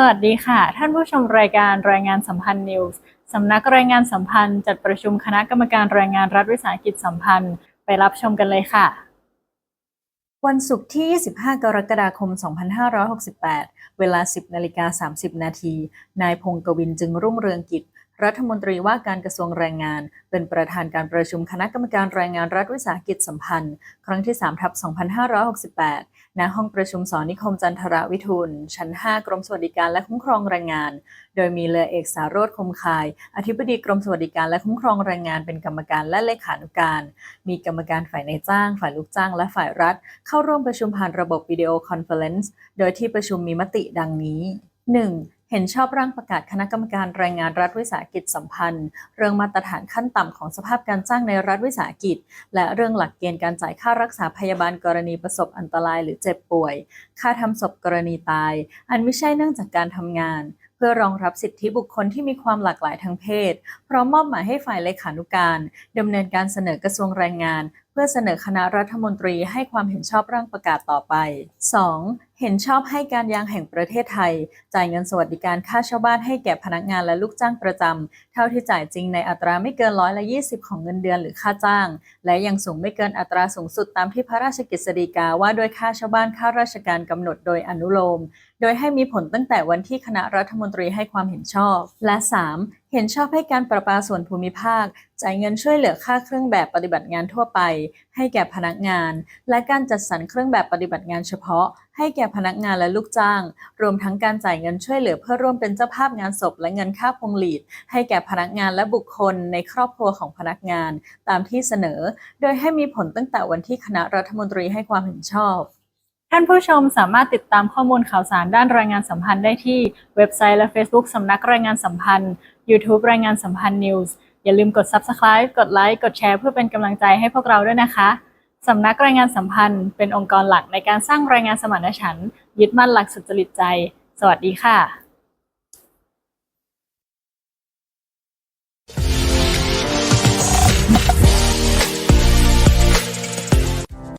สวัสดีค่ะ ท่านผู้ชมรายการรายงานสัมพันธ์นิวส์สำนักรายงานสัมพันธ์จัดประชุมคณะกรรมการรายงานรัฐวิสาหกิจสัมพันธ์ไปรับชมกันเลยค่ะ วันศุกร์ที่ 25 กรกฎาคม 2568 เวลา 10นาฬิกา30 นาที นายพงศ์กวินจึงรุ่งเรืองกิจ รัฐมนตรีว่าการกระทรวงแรงงาน เป็นประธานการประชุมคณะกรรมการแรายงานรัฐวิสาหกิจสัมพันธ์ ครั้งที่3ทับ2568 ณ ห้องประชุมสอนิคมจันทรวิทูล ชั้น 5 กรมสวัสดิการและคุ้มครองแรงงาน โดยมีเรือเอกสารโรธคมคาย อธิบดีกรมสวัสดิการและคุ้มครองแรงงานเป็นกรรมการและเลขานุการ มีกรรมการฝ่ายในจ้าง ฝ่ายลูกจ้างและฝ่ายรัฐ เข้าร่วมประชุมผ่านระบบวิดีโอคอนเฟอเรนซ์ โดยที่ประชุมมีมติดังนี้ 1. เห็นชอบร่างประกาศคณะกรรมการแรงงานรัฐวิสาหกิจสัมพันธ์ เรื่องมาตรฐานขั้นต่ำของสภาพการจ้างในรัฐวิสาหกิจ และเรื่องหลักเกณฑ์การจ่ายค่ารักษาพยาบาลกรณีประสบอันตรายหรือเจ็บป่วย ค่าทำศพกรณีตาย อันไม่ใช่เนื่องจากการทำงาน เพื่อรองรับสิทธิบุคคลที่มีความหลากหลายทางเพศ พร้อมมอบหมายให้ฝ่ายเลขานุการดำเนินการเสนอกระทรวงแรงงาน เพื่อเสนอคณะรัฐมนตรีให้ความเห็นชอบร่างประกาศต่อไป 2. เห็นชอบให้การยางแห่งประเทศไทย จ่ายเงินสวัสดิการค่าเช่าบ้านให้แก่พนักงานและลูกจ้างประจำ เท่าที่จ่ายจริงในอัตราไม่เกินร้อยละ20ของเงินเดือนหรือค่าจ้าง และยังสูงไม่เกินอัตราสูงสุดตามที่พระราชกฤษฎีกาว่าด้วยค่าเช่าบ้านค่าราชการกำหนดโดยอนุโลม โดยให้มีผลตั้งแต่วันที่คณะรัฐมนตรีให้ความเห็นชอบ และ 3. เห็นชอบให้การประปาส่วนภูมิภาค จ่ายเงินช่วยเหลือค่าเครื่องแบบปฏิบัติงานทั่วไป ให้แก่พนักงาน และการจัดสรรเครื่องแบบปฏิบัติงานเฉพาะ ให้แก่พนักงานและลูกจ้าง รวมทั้งการจ่ายเงินช่วยเหลือเพื่อร่วมเป็นเจ้าภาพงานศพและเงินค่าพวงหลีด ให้แก่พนักงานและบุคคลในครอบครัวของพนักงาน ตามที่เสนอ โดยให้มีผลตั้งแต่วันที่คณะรัฐมนตรีให้ความเห็นชอบ ท่านผู้ชมสามารถติดตามข้อมูลข่าวสารด้านรายงานสัมพันธ์ได้ที่เว็บไซต์และ Facebook สำนักรายงานสัมพันธ์ YouTube รายงานสัมพันธ์ News อย่าลืมกด Subscribe กดไลค์กดแชร์เพื่อเป็นกำลังใจให้พวกเราด้วยนะคะสำนักรายงานสัมพันธ์เป็นองค์กรหลักในการสร้างรายงานสมานฉันท์ยึดมั่นหลักสุจริตใจ สวัสดีค่ะ